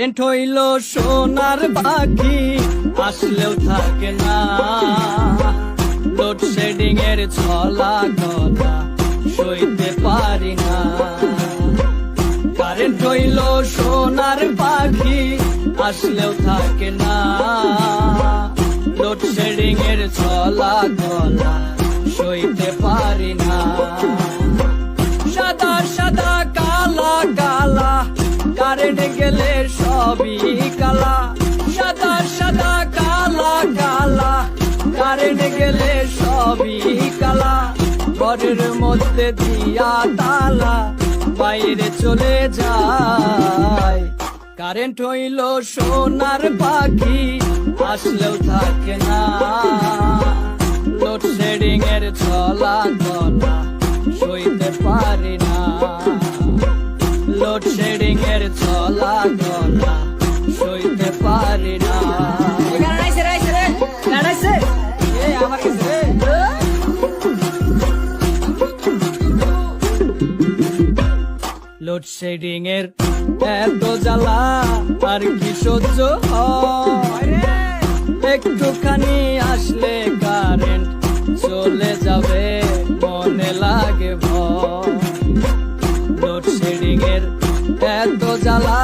হইল সোনার বাকি আসলেও থাকে না লোডশেডিং এর ছলা গলা সইতে পারি না কারেন্ট হইল সোনার পাখি আসলেও থাকে না লোডশেডিং এর ছলা গলা সইতে পারি সবই কালা, সাদা সাদা, কালা কালা। কারেন্ট গেলে সবই কালা, ঘরের মধ্যে দিয়া তালা, বাইরে চলে যায়। কারেন্ট হইল সোনার পাখি, আসলেও থাকে না। লোডশেডিং এর ছলা গলা সইতে পারি না। লোডশেডিং এর ছলা গলা লোডশেডিং এর এত জ্বালা, আর কি সহ্য একটুখানি আসলে কারেন্ট চলে যাবে, মনে লাগে ভয়। লোডশেডিং এর এত জ্বালা,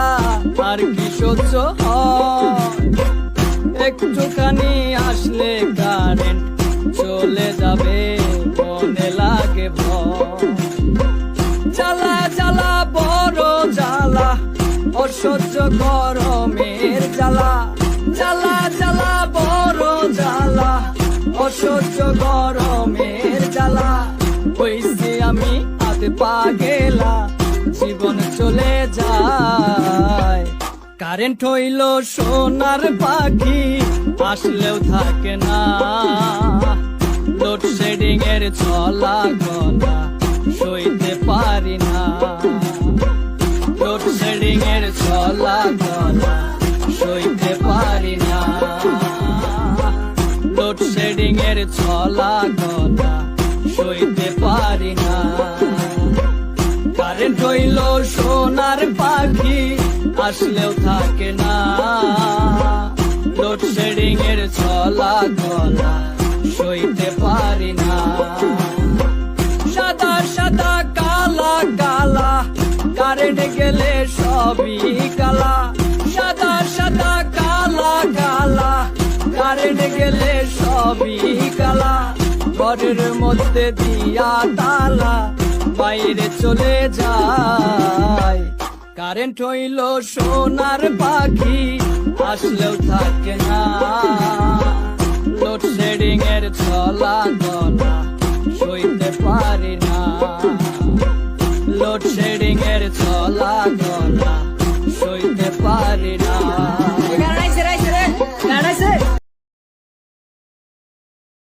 আর কি সহ্য হয়? একটুখানি আসলে কারেন্ট চলে যাবে, মনে লাগে ভয়। জ্বালা অসহ্য গরমের জ্বালা। জ্বালা জ্বালা, বড় জ্বালা। অসহ্য গরমের জ্বালা। হইছি আমি হাতে পা গেলা জীবন চলে যায়। কারেন্ট হইল সোনার পাখি, আসলেও থাকে না। লোডশেডিং এর ছলা গলা, সইতে পারি না। এর ছলা গলা সইতে পারি না। লোডশেডিং এর ছলা গলা সইতে পারি না। কারেন্ট হইল সোনার পাখি, আসলেও থাকে না। লোডশেডিং এর ছলা গলা সইতে পারি না। সাদা সাদা, কালা কালা কারেন্ট গেলে সবই কালা, সাদা সাদা, কালা কালা। কারেন্ট গেলে সবই কালা। ঘরের মধ্যে দিয়া তালা, বাইরে চলে যায়। কারেন্ট হইল সোনার পাখি, আসলেও থাকে না। লোডশেডিং এর ছলা গলা সইতে পারি না। লোডশেডিং এর ছলা গলা সইতে পারি না